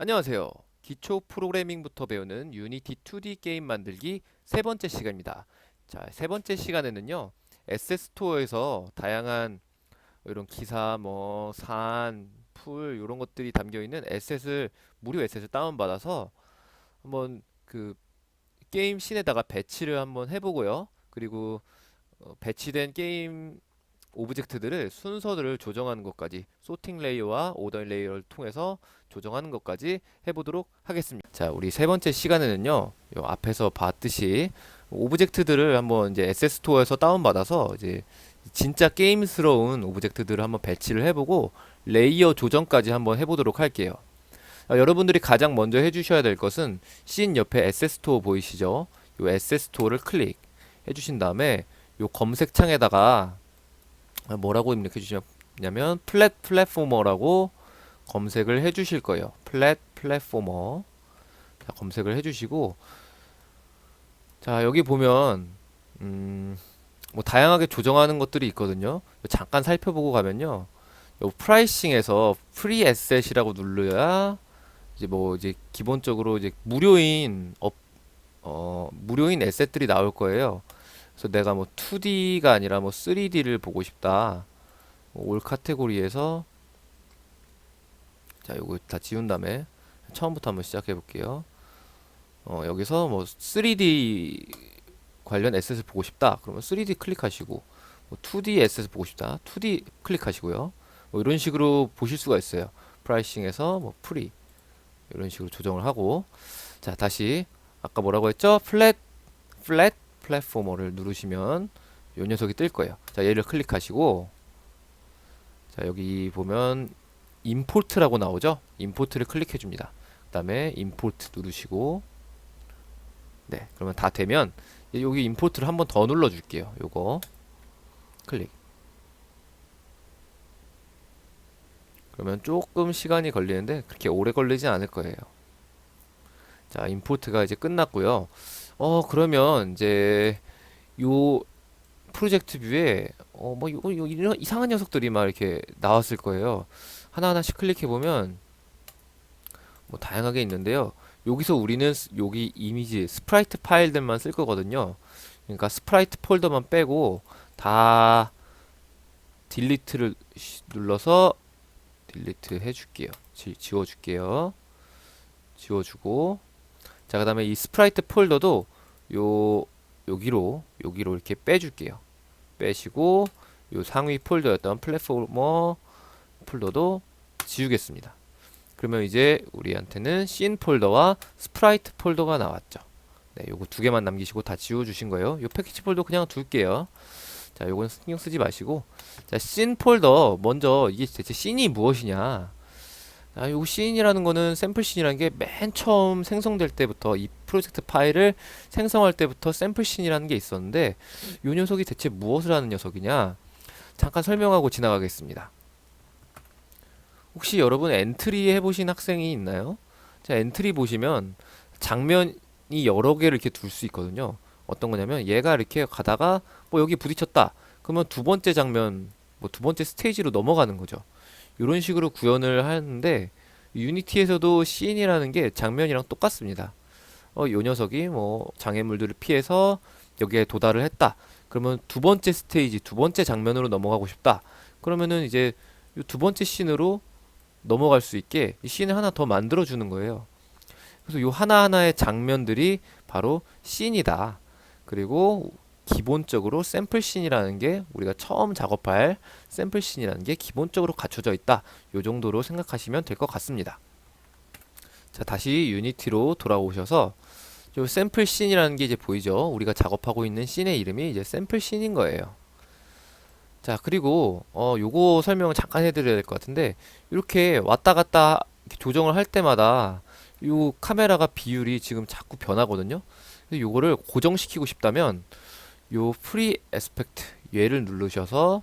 안녕하세요. 기초 프로그래밍부터 배우는 유니티 2D 게임 만들기 세 번째 시간입니다. 자, 세 번째 시간에는요. SS 스토어에서 다양한 이런 기사, 뭐 산, 풀 이런 것들이 담겨 있는 SS를 무료 SS를 다운 받아서 한번 그 게임 씬에다가 배치를 한번 해 보고요. 그리고 어, 배치된 게임 오브젝트들을 순서들을 조정하는 것까지 소팅 레이어와 오더 레이어를 통해서 조정하는 것까지 해보도록 하겠습니다. 자, 우리 세 번째 시간에는요, 요 앞에서 봤듯이 오브젝트들을 한번 이제 SS 스토어에서 다운받아서 이제 진짜 게임스러운 오브젝트들을 한번 배치를 해보고 레이어 조정까지 한번 해보도록 할게요. 아, 여러분들이 가장 먼저 해주셔야 될 것은 씬 옆에 SS 스토어 보이시죠? 요 SS 스토어를 클릭 해 주신 다음에 요 검색 창에다가 아, 뭐라고 입력해 주시냐면 플랫 플랫포머라고 검색을 해 주실 거예요. 플랫 플랫포머. 자, 검색을 해 주시고 자, 여기 보면 음, 뭐 다양하게 조정하는 것들이 있거든요. 잠깐 살펴보고 가면요. 요 프라이싱에서 프리 에셋이라고 누르야 이제 뭐 이제 기본적으로 이제 무료인 업, 어, 무료인 에셋들이 나올 거예요. 그래서 내가 뭐 2D가 아니라 뭐 3D를 보고 싶다. 뭐 올 카테고리에서 자, 요거 다 지운 다음에 처음부터 한번 시작해 볼게요. 어, 여기서 뭐 3D 관련 에셋을 보고 싶다. 그러면 3D 클릭하시고 뭐 2D 에셋을 보고 싶다. 2D 클릭하시고요. 뭐 이런 식으로 보실 수가 있어요. 프라이싱에서 뭐 프리 이런 식으로 조정을 하고 자, 다시 아까 뭐라고 했죠? 플랫 플랫 플랫포머를 누르시면 요 녀석이 뜰 거예요. 자, 얘를 클릭하시고 자, 여기 보면 임포트라고 나오죠? 임포트를 클릭해 줍니다. 그다음에 임포트 누르시고 네, 그러면 다 되면 이- 여기 임포트를 한 번 더 눌러 줄게요. 요거 클릭. 그러면 조금 시간이 걸리는데 그렇게 오래 걸리진 않을 거예요. 자, 임포트가 이제 끝났고요. 어, 그러면 이제 요 프로젝트 뷰에 어, 뭐 이런 이상한 녀석들이 막 이렇게 나왔을 거예요. 하나하나씩 클릭해 보면 뭐 다양하게 있는데요. 여기서 우리는 스- 여기 이미지 스프라이트 파일들만 쓸 거거든요. 그러니까 스프라이트 폴더만 빼고 다 딜리트를 시- 눌러서 딜리트 해줄게요. 지, 지워줄게요. 지워주고 자 그 다음에 이 스프라이트 폴더도 요 여기로 여기로 이렇게 빼줄게요. 빼시고 요 상위 폴더였던 플랫포머 폴더도 지우겠습니다. 그러면 이제 우리한테는 씬 폴더와 스프라이트 폴더가 나왔죠. 네, 요거 두 개만 남기시고 다 지워주신 거예요. 요 패키지 폴더 그냥 둘게요. 자, 요건 신경 쓰지 마시고. 자, 씬 폴더 먼저 이게 대체 씬이 무엇이냐? 아, 요 씬이라는 거는 샘플 씬이라는 게 맨 처음 생성될 때부터 이 프로젝트 파일을 생성할 때부터 샘플 씬이라는 게 있었는데 요 녀석이 대체 무엇을 하는 녀석이냐? 잠깐 설명하고 지나가겠습니다. 혹시 여러분 엔트리 해보신 학생이 있나요? 자, 엔트리 보시면 장면이 여러 개를 이렇게 둘 수 있거든요. 어떤 거냐면 얘가 이렇게 가다가 뭐 여기 부딪혔다. 그러면 두 번째 장면, 뭐 두 번째 스테이지로 넘어가는 거죠. 이런 식으로 구현을 하는데 유니티에서도 씬이라는 게 장면이랑 똑같습니다. 어, 요 녀석이 뭐 장애물들을 피해서 여기에 도달을 했다. 그러면 두 번째 스테이지, 두 번째 장면으로 넘어가고 싶다. 그러면은 이제 이두 번째 씬으로 넘어갈 수 있게 이 씬을 하나 더 만들어 주는 거예요. 그래서 요 하나하나의 장면들이 바로 씬이다. 그리고 기본적으로 샘플 씬이라는 게 우리가 처음 작업할 샘플 씬이라는 게 기본적으로 갖춰져 있다. 요 정도로 생각하시면 될 것 같습니다. 자, 다시 유니티로 돌아오셔서 요 샘플 씬이라는 게 이제 보이죠? 우리가 작업하고 있는 씬의 이름이 이제 샘플 씬인 거예요. 자, 그리고 어 요거 설명을 잠깐 해 드려야 될 것 같은데 이렇게 왔다 갔다 이렇게 조정을 할 때마다 요 카메라가 비율이 지금 자꾸 변하거든요. 그래서 요거를 고정시키고 싶다면 요 프리 에스펙트 얘를 누르셔서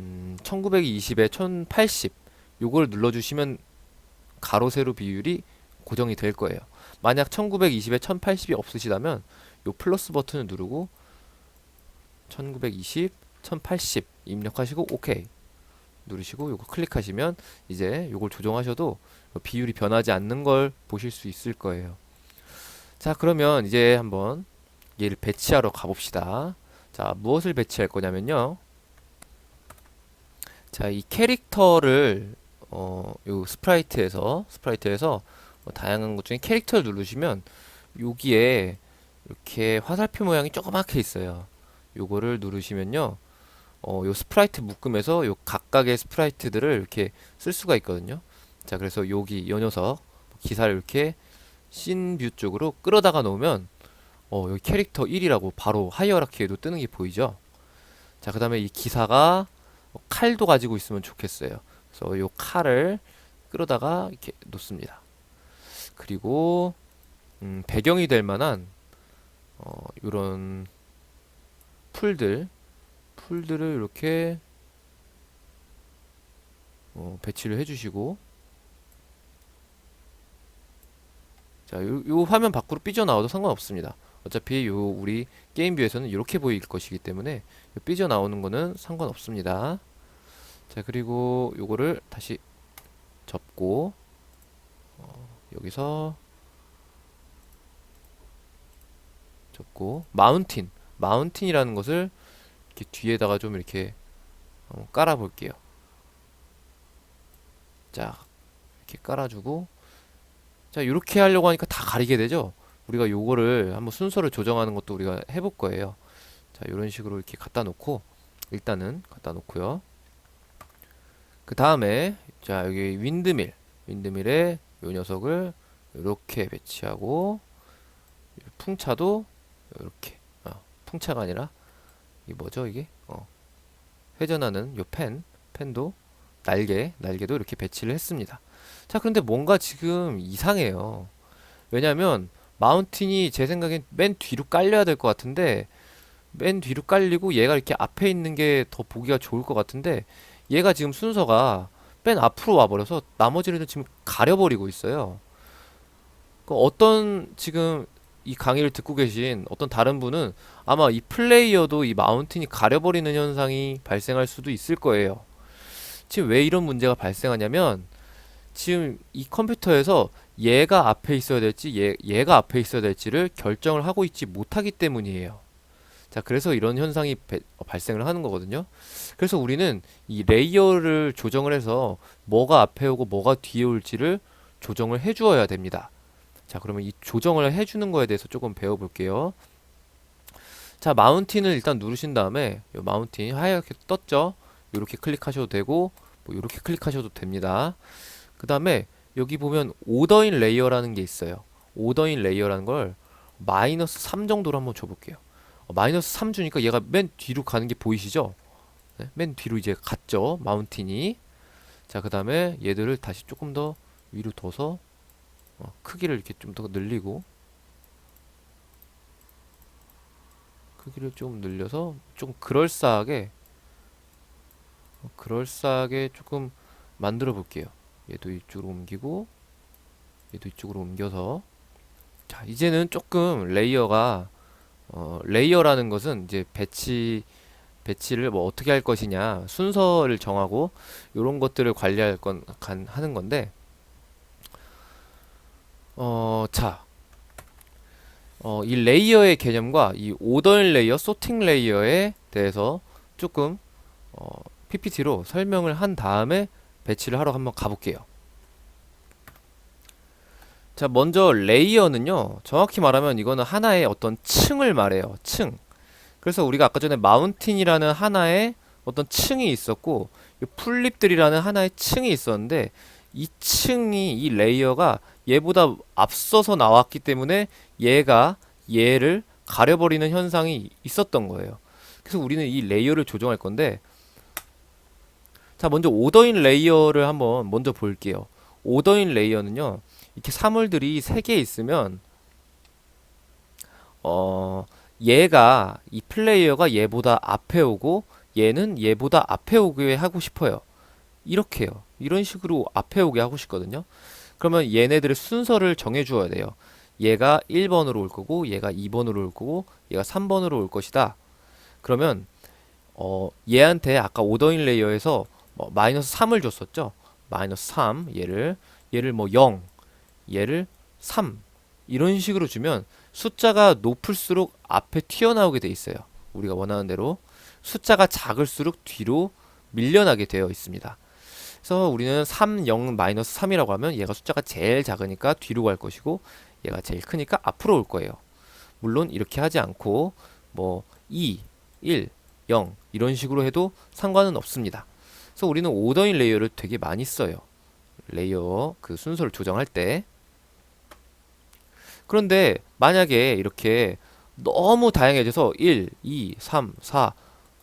음, 1920에 1080 요걸 눌러주시면 가로 세로 비율이 고정이 될 거예요. 만약 1920에 1080이 없으시다면 요 플러스 버튼을 누르고 1920, 1080 입력하시고 오케이 누르시고 요거 클릭하시면 이제 요걸 조정하셔도 비율이 변하지 않는 걸 보실 수 있을 거예요. 자, 그러면 이제 한번 얘를 배치하러 가봅시다. 자, 무엇을 배치할 거냐면요. 자, 이 캐릭터를 어, 요 스프라이트에서 스프라이트에서 뭐 다양한 것 중에 캐릭터를 누르시면 여기에 이렇게 화살표 모양이 조그맣게 있어요. 요거를 누르시면요. 어, 요 스프라이트 묶음에서 요 각각의 스프라이트들을 이렇게 쓸 수가 있거든요. 자, 그래서 여기 요 녀석 기사를 이렇게 씬 뷰 쪽으로 끌어다가 놓으면 어, 여기 캐릭터 1이라고 바로 하이어라키에도 뜨는 게 보이죠? 자, 그 다음에 이 기사가 칼도 가지고 있으면 좋겠어요. 그래서 요 칼을 끌어다가 이렇게 놓습니다. 그리고 음, 배경이 될 만한 어, 요런 풀들 풀들을 이렇게 어, 배치를 해주시고 자, 요, 요 화면 밖으로 삐져나와도 상관없습니다. 어차피 요 우리 게임 뷰에서는 이렇게 보일 것이기 때문에 요 삐져 나오는 거는 상관없습니다. 자, 그리고 요거를 다시 접고 어, 여기서 접고 마운틴 마운틴이라는 것을 이렇게 뒤에다가 좀 이렇게 한번 깔아 볼게요. 자, 이렇게 깔아주고 자, 이렇게 하려고 하니까 다 가리게 되죠? 우리가 요거를 한번 순서를 조정하는 것도 우리가 해볼 거예요. 자, 이런 식으로 이렇게 갖다 놓고 일단은 갖다 놓고요. 그 다음에 자, 여기 윈드밀 윈드밀에 요 녀석을 이렇게 배치하고 풍차도 이렇게 아, 풍차가 아니라 이게 뭐죠 이게 어. 회전하는 요펜 펜도 날개 날개도 이렇게 배치를 했습니다 자 그런데 뭔가 지금 이상해요 왜냐면 마운틴이 제 생각엔 맨 뒤로 깔려야 될 것 같은데 맨 뒤로 깔리고 얘가 이렇게 앞에 있는 게 더 보기가 좋을 것 같은데 얘가 지금 순서가 맨 앞으로 와버려서 나머지를 지금 가려버리고 있어요 그 어떤 지금 이 강의를 듣고 계신 어떤 다른 분은 아마 이 플레이어도 이 마운틴이 가려버리는 현상이 발생할 수도 있을 거예요. 지금 왜 이런 문제가 발생하냐면 지금 이 컴퓨터에서 얘가 앞에 있어야 될지 얘, 얘가 앞에 있어야 될지를 결정을 하고 있지 못하기 때문이에요. 자, 그래서 이런 현상이 배, 어, 발생을 하는 거거든요. 그래서 우리는 이 레이어를 조정을 해서 뭐가 앞에 오고 뭐가 뒤에 올지를 조정을 해 주어야 됩니다. 자, 그러면 이 조정을 해 주는 거에 대해서 조금 배워 볼게요. 자, 마운틴을 일단 누르신 다음에 이 마운틴 하얗게 떴죠? 이렇게 클릭하셔도 되고 뭐 이렇게 클릭하셔도 됩니다. 그 다음에 여기 보면 오더인 레이어라는 게 있어요. 오더인 레이어라는 걸 마이너스 3 정도로 한번 줘볼게요. 어, 마이너스 3 주니까 얘가 맨 뒤로 가는 게 보이시죠? 네? 맨 뒤로 이제 갔죠. 마운틴이. 자, 그 다음에 얘들을 다시 조금 더 위로 둬서 어, 크기를 이렇게 좀 더 늘리고 크기를 좀 늘려서 좀 그럴싸하게 어, 그럴싸하게 조금 만들어 볼게요 얘도 이쪽으로 옮기고 얘도 이쪽으로 옮겨서 자 이제는 조금 레이어가 어, 레이어라는 것은 이제 배치 배치를 뭐 어떻게 할 것이냐 순서를 정하고 이런 것들을 관리할 건 간, 하는 건데 어, 자. 어, 이 레이어의 개념과 이 오더인 레이어, 소팅 레이어에 대해서 조금 어, PPT로 설명을 한 다음에 배치를 하러 한번 가볼게요. 자, 먼저 레이어는요, 정확히 말하면 이거는 하나의 어떤 층을 말해요. 층. 그래서 우리가 아까 전에 마운틴이라는 하나의 어떤 층이 있었고, 풀립들이라는 하나의 층이 있었는데, 이 층이, 이 레이어가 얘보다 앞서서 나왔기 때문에 얘가 얘를 가려버리는 현상이 있었던 거예요. 그래서 우리는 이 레이어를 조정할 건데 자 먼저 오더인 레이어를 한번 먼저 볼게요. 오더인 레이어는요 이렇게 사물들이 세개 있으면 어 얘가 이 플레이어가 얘보다 앞에 오고 얘는 얘보다 앞에 오게 하고 싶어요. 이렇게요. 이런 식으로 앞에 오게 하고 싶거든요. 그러면 얘네들의 순서를 정해 주어야 돼요. 얘가 1번으로 올 거고 얘가 2번으로 올 거고 얘가 3번으로 올 것이다. 그러면 어, 얘한테 아까 오더인 레이어에서 뭐 마이너스 3을 줬었죠. 마이너스 3 얘를 얘를 뭐 0, 얘를 3 이런 식으로 주면 숫자가 높을수록 앞에 튀어나오게 돼 있어요. 우리가 원하는 대로 숫자가 작을수록 뒤로 밀려나게 되어 있습니다. 그래서 우리는 3, 0, 마이너스 3이라고 하면 얘가 숫자가 제일 작으니까 뒤로 갈 것이고 얘가 제일 크니까 앞으로 올 거예요. 물론 이렇게 하지 않고 뭐 2, 1, 0 이런 식으로 해도 상관은 없습니다. 그래서 우리는 오더인 레이어를 되게 많이 써요. 레이어 그 순서를 조정할 때. 그런데 만약에 이렇게 너무 다양해져서 1, 2, 3, 4,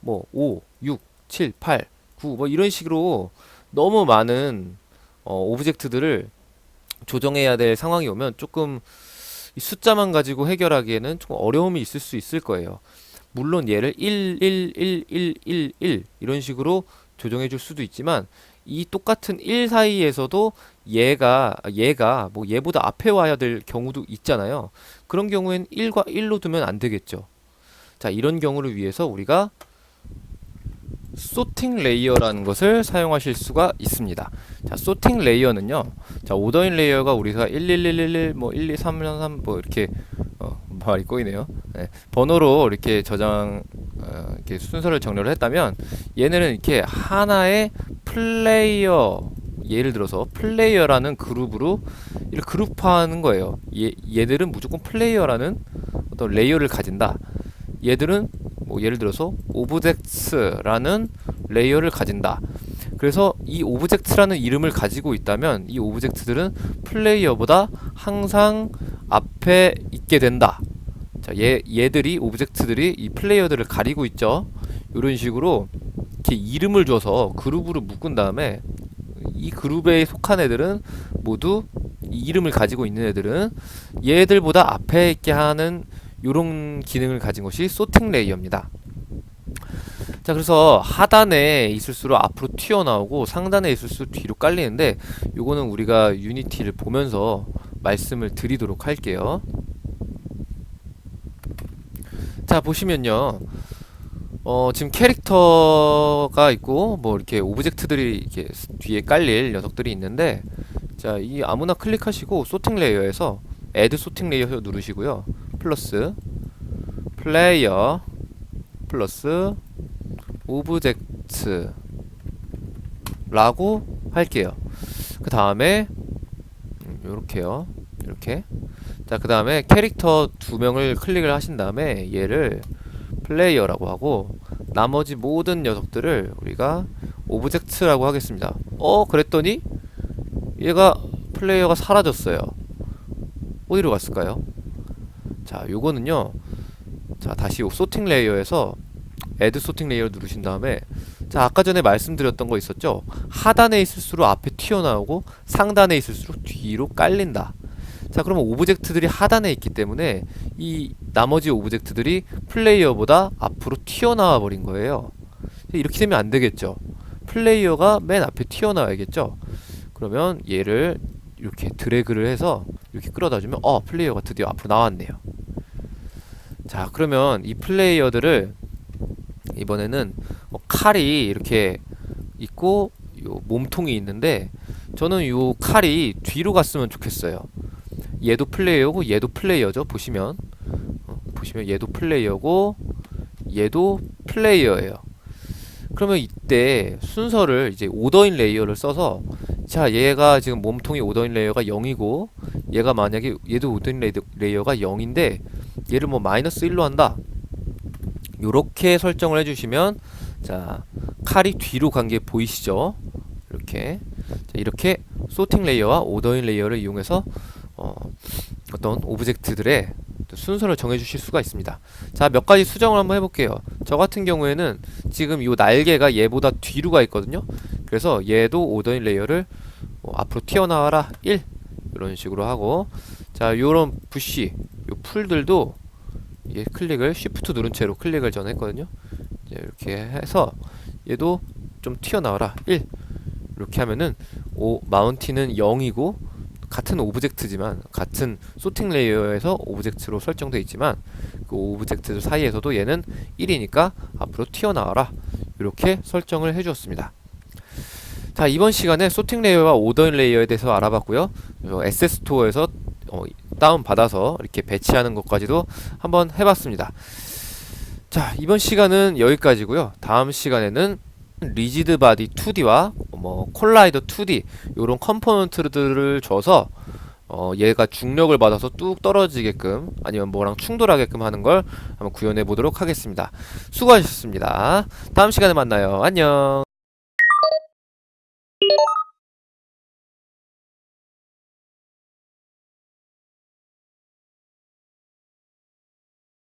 뭐 5, 6, 7, 8, 9 뭐 이런 식으로 너무 많은 어, 오브젝트들을 조정해야 될 상황이 오면 조금 이 숫자만 가지고 해결하기에는 조금 어려움이 있을 수 있을 거예요. 물론 얘를 1, 1, 1, 1, 1, 1 이런 식으로 조정해 줄 수도 있지만 이 똑같은 1 사이에서도 얘가 얘가 뭐 얘보다 앞에 와야 될 경우도 있잖아요. 그런 경우엔 1과 1로 두면 안 되겠죠. 자, 이런 경우를 위해서 우리가 소팅 레이어라는 것을 사용하실 수가 있습니다. 자, 소팅 레이어는요. 자, 오더인 레이어가 우리가 11111, 뭐 12333, 뭐 이렇게 어, 말이 꼬이네요. 네, 번호로 이렇게 저장 어, 이렇게 순서를 정렬을 했다면 얘네는 이렇게 하나의 플레이어 예를 들어서 플레이어라는 그룹으로 이렇게 그룹화하는 거예요. 얘, 얘들은 무조건 플레이어라는 어떤 레이어를 가진다. 얘들은 뭐 예를 들어서 오브젝트라는 레이어를 가진다. 그래서 이 오브젝트라는 이름을 가지고 있다면 이 오브젝트들은 플레이어보다 항상 앞에 있게 된다. 자, 얘, 얘들이 오브젝트들이 이 플레이어들을 가리고 있죠. 이런 식으로 이렇게 이름을 줘서 그룹으로 묶은 다음에 이 그룹에 속한 애들은 모두 이 이름을 가지고 있는 애들은 얘들보다 앞에 있게 하는 이런 기능을 가진 것이 소팅 레이어입니다. 자 그래서 하단에 있을수록 앞으로 튀어나오고 상단에 있을수록 뒤로 깔리는데 요거는 우리가 유니티를 보면서 말씀을 드리도록 할게요. 자 보시면요. 어, 지금 캐릭터가 있고 뭐 이렇게 오브젝트들이 이렇게 뒤에 깔릴 녀석들이 있는데 자, 이 아무나 클릭하시고 소팅 레이어에서 애드 소팅 레이어 누르시고요. 플러스 플레이어 플러스 오브젝트 라고 할게요. 그 다음에 이렇게요. 이렇게 자, 그 다음에 캐릭터 두 명을 클릭을 하신 다음에 얘를 플레이어라고 하고 나머지 모든 녀석들을 우리가 오브젝트라고 하겠습니다. 어, 그랬더니 얘가 플레이어가 사라졌어요. 어디로 갔을까요? 자, 요거는요. 자, 다시 요 소팅 레이어에서 애드 소팅 레이어 누르신 다음에 자, 아까 전에 말씀드렸던 거 있었죠? 하단에 있을수록 앞에 튀어나오고 상단에 있을수록 뒤로 깔린다. 자, 그러면 오브젝트들이 하단에 있기 때문에 이 나머지 오브젝트들이 플레이어보다 앞으로 튀어나와 버린 거예요. 이렇게 되면 안 되겠죠. 플레이어가 맨 앞에 튀어나와야겠죠. 그러면 얘를 이렇게 드래그를 해서 이렇게 끌어다 주면 어, 플레이어가 드디어 앞으로 나왔네요. 자, 그러면 이 플레이어들을 이번에는 뭐 칼이 이렇게 있고 요 몸통이 있는데 저는 요 칼이 뒤로 갔으면 좋겠어요. 얘도 플레이어고 얘도 플레이어죠. 보시면 어, 보시면 얘도 플레이어고 얘도 플레이어예요. 그러면 이때 순서를 이제 오더인 레이어를 써서 자 얘가 지금 몸통이 오더인 레이어가 0이고 얘가 만약에 얘도 오더인 레이어가 0인데 얘를 뭐 마이너스 1로 한다. 요렇게 설정을 해주시면 자 칼이 뒤로 간 게 보이시죠? 이렇게 자, 이렇게 소팅 레이어와 오더인 레이어를 이용해서 어, 어떤 오브젝트들의 순서를 정해 주실 수가 있습니다. 자, 몇 가지 수정을 한번 해볼게요. 저 같은 경우에는 지금 이 날개가 얘보다 뒤로 가 있거든요. 그래서 얘도 오더인 레이어를 뭐 앞으로 튀어나와라 1 이런 식으로 하고 자, 요런 부시, 요 풀들도 얘 클릭을 쉬프트 누른 채로 클릭을 전 했거든요. 이렇게 해서 얘도 좀 튀어나와라 1 이렇게 하면은 오 마운틴은 0이고 같은 오브젝트지만 같은 소팅 레이어에서 오브젝트로 설정되어 있지만 그 오브젝트 사이에서도 얘는 1이니까 앞으로 튀어나와라 이렇게 설정을 해주었습니다. 자 이번 시간에 소팅 레이어와 오더 레이어에 대해서 알아봤고요. SS 스토어에서 어, 다운 받아서 이렇게 배치하는 것까지도 한번 해봤습니다. 자 이번 시간은 여기까지고요. 다음 시간에는 리지드 바디 2D와 뭐 콜라이더 2D 이런 컴포넌트들을 줘서 어, 얘가 중력을 받아서 뚝 떨어지게끔 아니면 뭐랑 충돌하게끔 하는 걸 한번 구현해 보도록 하겠습니다. 수고하셨습니다. 다음 시간에 만나요. 안녕.